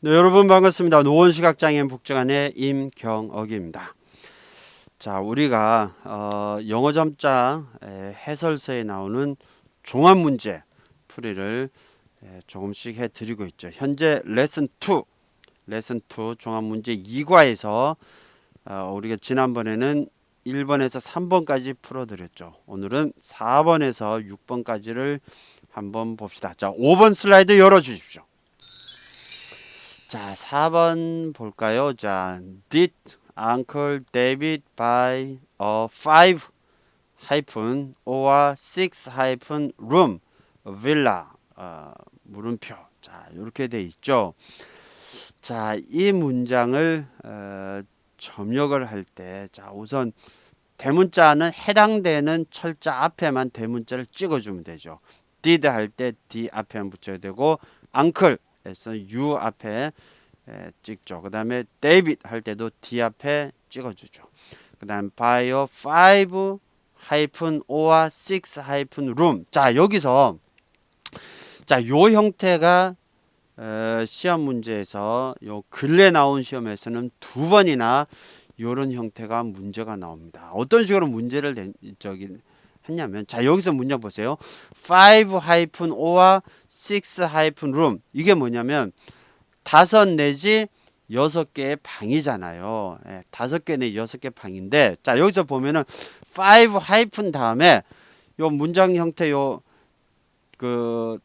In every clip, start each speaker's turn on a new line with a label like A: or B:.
A: 네, 여러분 반갑습니다. 노원시각장애인 복지관의 임경억입니다. 자, 우리가 어, 영어 점자 에, 해설서에 나오는 종합 문제 풀이를 에, 조금씩 해 드리고 있죠. 현재 레슨 2, 레슨 2 종합 문제 2과에서 어, 우리가 지난번에는 1번에서 3번까지 풀어 드렸죠. 오늘은 4번에서 6번까지를 한번 봅시다. 자, 5번 슬라이드 열어 주십시오. 자, 4번 볼까요? 자, did Uncle David buy a five hyphen or six hyphen room villa 어, 물음표. 자, 이렇게 돼 있죠. 자, 이 문장을 어, 점역을 할 때, 자, 우선 대문자는 해당되는 철자 앞에만 대문자를 찍어주면 되죠. did 할 때 d 앞에만 붙여야 되고, uncle 에서 u 앞에 에, 찍죠. 그 다음에 David 할 때도 D 앞에 찍어주죠. 그 다음 a five hyphen or six hyphen room. 자 여기서 자요 형태가 어, 시험 문제에서 요 근래 나온 시험에서는 두 번이나 요런 형태가 문제가 나옵니다. 어떤 식으로 문제를 낸, 저기 했냐면 자 여기서 문제 보세요. five hyphen or 6-room 이게 뭐냐면 다섯 내지 여섯 개의 방이잖아요. 예, 다섯 개 내지 여섯 개 방인데 자 여기서 보면은 five hyphen 다음에 요 문장 형태 요 그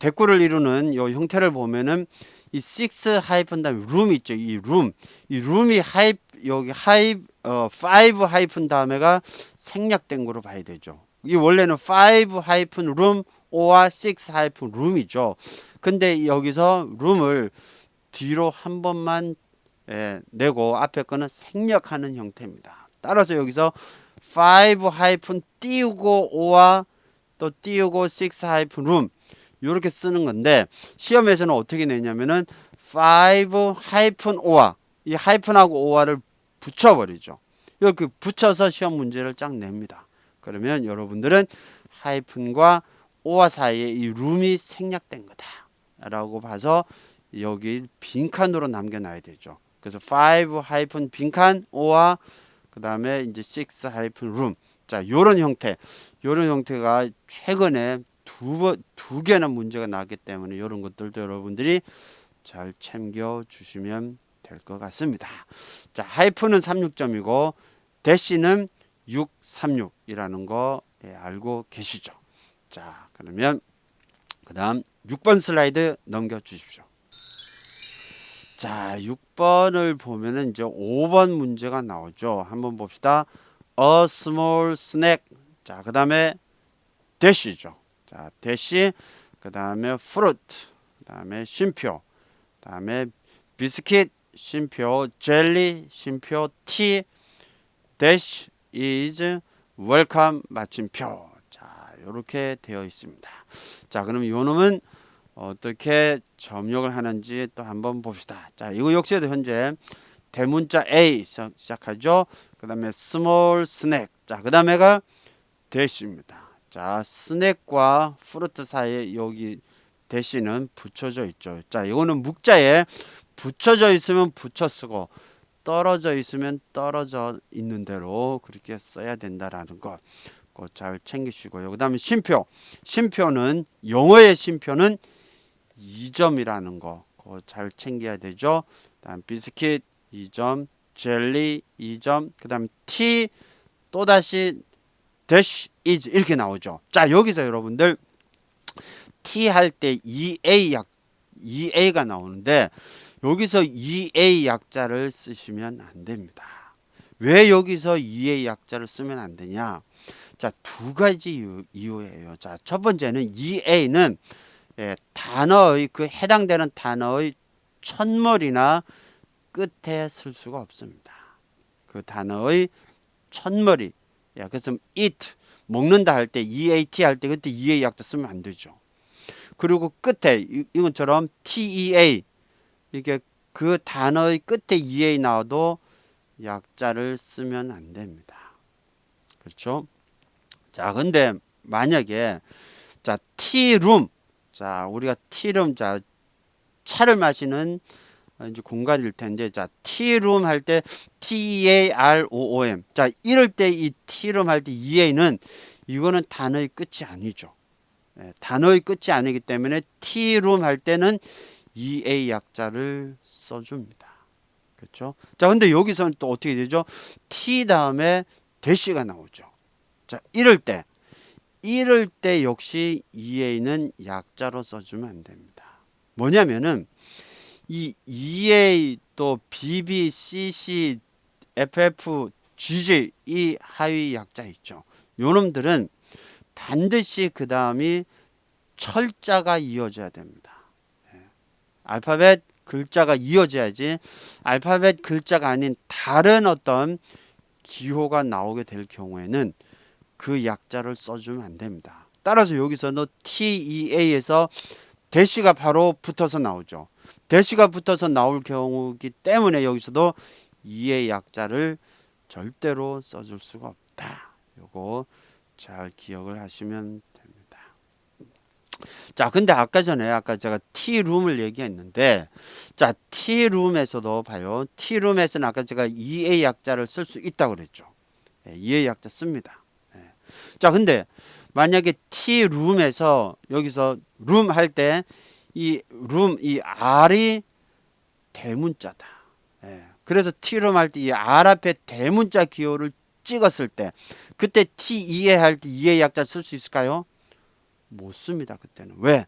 A: 대꾸를 이루는 요 형태를 보면은 이 six 하이픈 다음에 룸 있죠. 이 룸. 이 룸이 하이 여기 하이 어 five 하이픈 다음에가 생략된 거로 봐야 되죠. 이 원래는 five 하이픈 룸 5와 6 할프 룸이죠. 근데 여기서 룸을 뒤로 한 번만 예, 내고 앞에 거는 생략하는 형태입니다. 따라서 여기서 5 하이픈 띄우고 5와 또 띄우고 6 하이픈 룸 이렇게 쓰는 건데 시험에서는 어떻게 내냐면은 5 하이픈 5와 이 하이픈하고 5와를 붙여버리죠. 이렇게 붙여서 시험 문제를 쫙 냅니다. 그러면 여러분들은 하이픈과 5와 사이에 이 룸이 생략된 거다. 라고 봐서 여기 빈칸으로 남겨놔야 되죠. 그래서 5 하이픈 빈칸 5와 그 다음에 이제 6 하이픈 room. 자, 요런 형태. 요런 형태가 최근에 두, 번, 두 개나 문제가 나왔기 때문에 요런 것들도 여러분들이 잘 챙겨 주시면 될 것 같습니다. 자, 하이픈은 36점이고 대시는 636이라는 거 예, 알고 계시죠? 자, 그러면 그다음 6번 슬라이드 넘겨 주십시오. 자, 6번을 보면은 이제 5번 문제가 나오죠. 한번 봅시다. A small snack. 자, 그다음에 대시죠. 자, 대시. 그다음에 fruit. 그다음에 쉼표. 그다음에 비스킷, 쉼표, 젤리, 쉼표, 티. dash is welcome 마침표. 자, 이렇게 되어 있습니다. 자, 그럼 요 놈은 어떻게 점역을 하는지 또 한번 봅시다. 자, 이거 역시도 현재 대문자 A 시작하죠. 그 다음에 small snack. 자, 그 다음에가 대시입니다. 자, 스낵과 프루트 사이에 여기 대시는 붙여져 있죠. 자, 이거는 묵자에 붙여져 있으면 붙여 쓰고 떨어져 있으면 떨어져 있는 대로 그렇게 써야 된다라는 것. 꼭 잘 챙기시고요. 그 다음에 쉼표. 쉼표는 영어의 쉼표는 2점이라는 거. 잘 챙겨야 되죠. 그다음 비스킷 2점, 젤리 2점, 그 다음 티 또다시 dash is 이렇게 나오죠. 자, 여기서 여러분들 t 할때 2a 약 2a가 나오는데 여기서 2a 약자를 쓰시면 안 됩니다. 왜 여기서 2a 약자를 쓰면 안 되냐? 자, 두 가지 이유, 이유 예요. 자, 첫 번째는 2a는 예, 단어의 그 해당되는 단어의 첫머리나 끝에 쓸 수가 없습니다. 그 단어의 첫머리. 야, 그래서 eat 먹는다 할 때 eat 할 때 그때 ea 약자 쓰면 안 되죠. 그리고 끝에 이, 이것처럼 tea 이게 그 단어의 끝에 ea 나와도 약자를 쓰면 안 됩니다. 그렇죠? 자, 근데 만약에 자, 티룸 자, 우리가 티룸 자 차를 마시는 어, 이제 공간일 텐데 자 T룸 할 때 T A R O O M 자 이럴 때이 T룸 할 때 EA는 이거는 단어의 끝이 아니죠. 예, 단어의 끝이 아니기 때문에 T룸 할 때는 EA 약자를 써줍니다. 그렇죠? 자 근데 여기서는 또 어떻게 되죠? T 다음에 대시가 나오죠. 자 이럴 때 이럴 때 역시 EA는 약자로 써주면 안 됩니다. 뭐냐면은 이 EA 또 BB, CC, FF, GG 이 하위 약자 있죠. 요놈들은 반드시 그 다음이 철자가 이어져야 됩니다. 예. 알파벳 글자가 이어져야지 알파벳 글자가 아닌 다른 어떤 기호가 나오게 될 경우에는 그 약자를 써주면 안 됩니다. 따라서 여기서는 TEA에서 대시가 바로 붙어서 나오죠. 대시가 붙어서 나올 경우이기 때문에 여기서도 이의 약자를 절대로 써줄 수가 없다. 요거 잘 기억을 하시면 됩니다. 자, 근데 아까 전에 아까 제가 T룸을 얘기했는데 자, T룸에서도 봐요. T룸에서는 아까 제가 EA 약자를 쓸 수 있다고 그랬죠. 예, EA 약자 씁니다. 예. 자, 근데 만약에 T룸에서 여기서 룸 할 때 이 룸, 이 R이 대문자다. 예. 그래서 T룸 할 때 이 R 앞에 대문자 기호를 찍었을 때 그때 T 이해 할때 이해 약자 쓸 수 있을까요? 못 씁니다. 그때는 왜?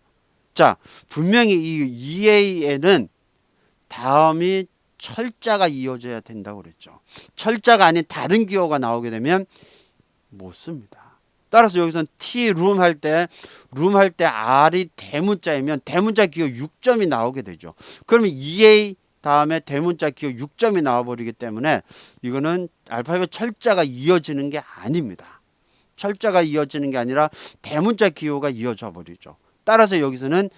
A: 자 분명히 이 EA에는 다음이 철자가 이어져야 된다고 그랬죠. 철자가 아닌 다른 기호가 나오게 되면 못 씁니다. 따라서 여기서는 T 룸 할 때 룸 할 때 R이 대문자이면 대문자 기호 6점이 나오게 되죠. 그러면 EA 다음에 대문자 기호 6점이 나와버리기 때문에 이거는 알파벳 철자가 이어지는 게 아닙니다. 철자가 이어지는 게 아니라 대문자 기호가 이어져 버리죠. 따라서 여기서는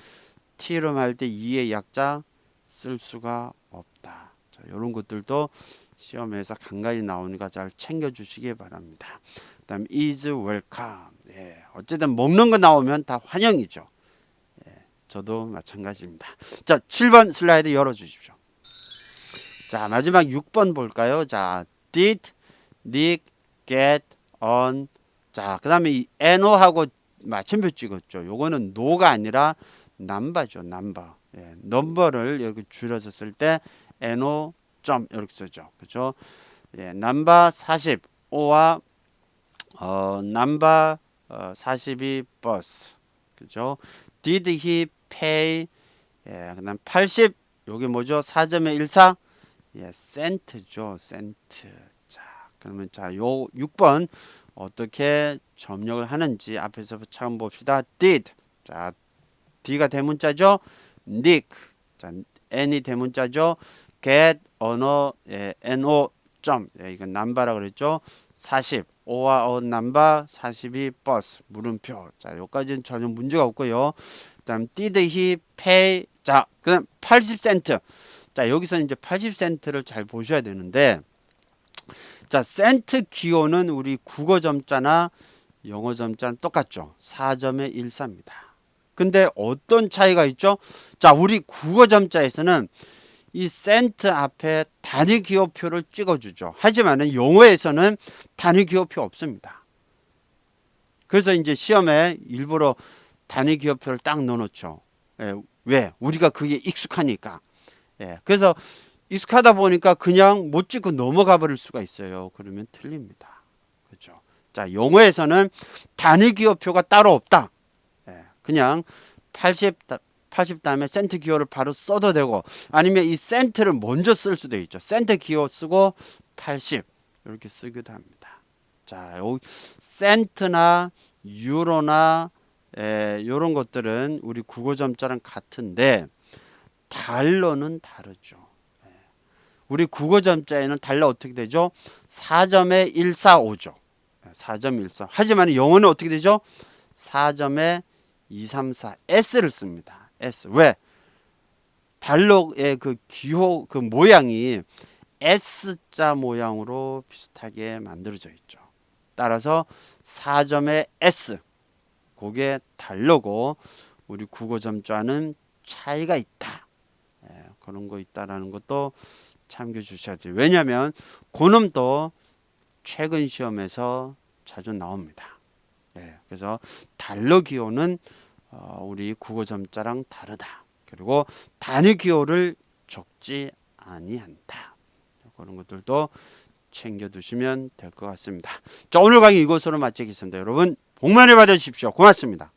A: T룸 할때 2의 약자 쓸 수가 없다. 자, 이런 것들도 시험에서 간간히 나오니까 잘 챙겨주시기 바랍니다. 그다음 is welcome. 예, 어쨌든 먹는 거 나오면 다 환영이죠. 예, 저도 마찬가지입니다. 자, 7번 슬라이드 열어 주십시오. 자, 마지막 6번 볼까요? 자, did Nick get on 자, 그다음에 이 NO하고 마침표 찍었죠. 요거는 노가 아니라 남바죠. 남바. 예, 넘버를 여기 줄여서 쓸 때 NO 점 이렇게 쓰죠. 그죠? 예, 남바 45와 어, 어, 42 버스. 그죠? Did he pay 예, 그다음 80 요게 뭐죠? 4.14 예, 센트죠. 센트. 자, 그러면 자, 요 6번 어떻게 점령을 하는지 앞에서 처음 봅시다. did. 자, D가 대문자죠. nick. 자, N이 대문자죠. get 언어 예, no 점. 예, 이건 남바라 그랬죠. 40. 오와 어 남바 42 버스 물음표. 자, 여기까지는 전혀 문제가 없고요. 그다음 he pay 자, 그다음 80센트. 자, 여기서 이제 80센트를 잘 보셔야 되는데 자, 센트 기호는 우리 국어 점자나 영어 점자는 똑같죠. 4점의 14입니다. 근데 어떤 차이가 있죠? 자, 우리 국어 점자에서는 이 센트 앞에 단위 기호표를 찍어주죠. 하지만 영어에서는 단위 기호표 없습니다. 그래서 이제 시험에 일부러 단위 기호표를 딱 넣어놓죠. 예, 왜? 우리가 그게 익숙하니까. 예, 그래서 익숙하다 보니까 그냥 못 찍고 넘어가 버릴 수가 있어요. 그러면 틀립니다. 그렇죠? 자, 영어에서는 단위 기호표가 따로 없다. 예, 그냥 80 80 다음에 센트 기호를 바로 써도 되고 아니면 이 센트를 먼저 쓸 수도 있죠. 센트 기호 쓰고 80 이렇게 쓰기도 합니다. 자, 요 센트나 유로나 에, 이런 것들은 우리 국어 점자랑 같은데 달러는 다르죠. 예. 우리 국어 점자에는 달러 어떻게 되죠? 4점에 145죠. 4.14. 하지만 영어는 어떻게 되죠? 4점에 234 S를 씁니다. S. 왜? 달러의 그 기호 그 모양이 S자 모양으로 비슷하게 만들어져 있죠. 따라서 4점의 S. 그게 달러고 우리 국어 점자는 차이가 있다. 그런 거 있다라는 것도 참고해 주셔야 돼요. 왜냐하면 고놈도 최근 시험에서 자주 나옵니다. 예, 그래서 달러 기호는 어, 우리 국어 점자랑 다르다. 그리고 단위 기호를 적지 아니한다. 그런 것들도 챙겨 두시면 될 것 같습니다. 자, 오늘 강의 이것으로 마치겠습니다. 여러분 복 많이 받으십시오. 고맙습니다.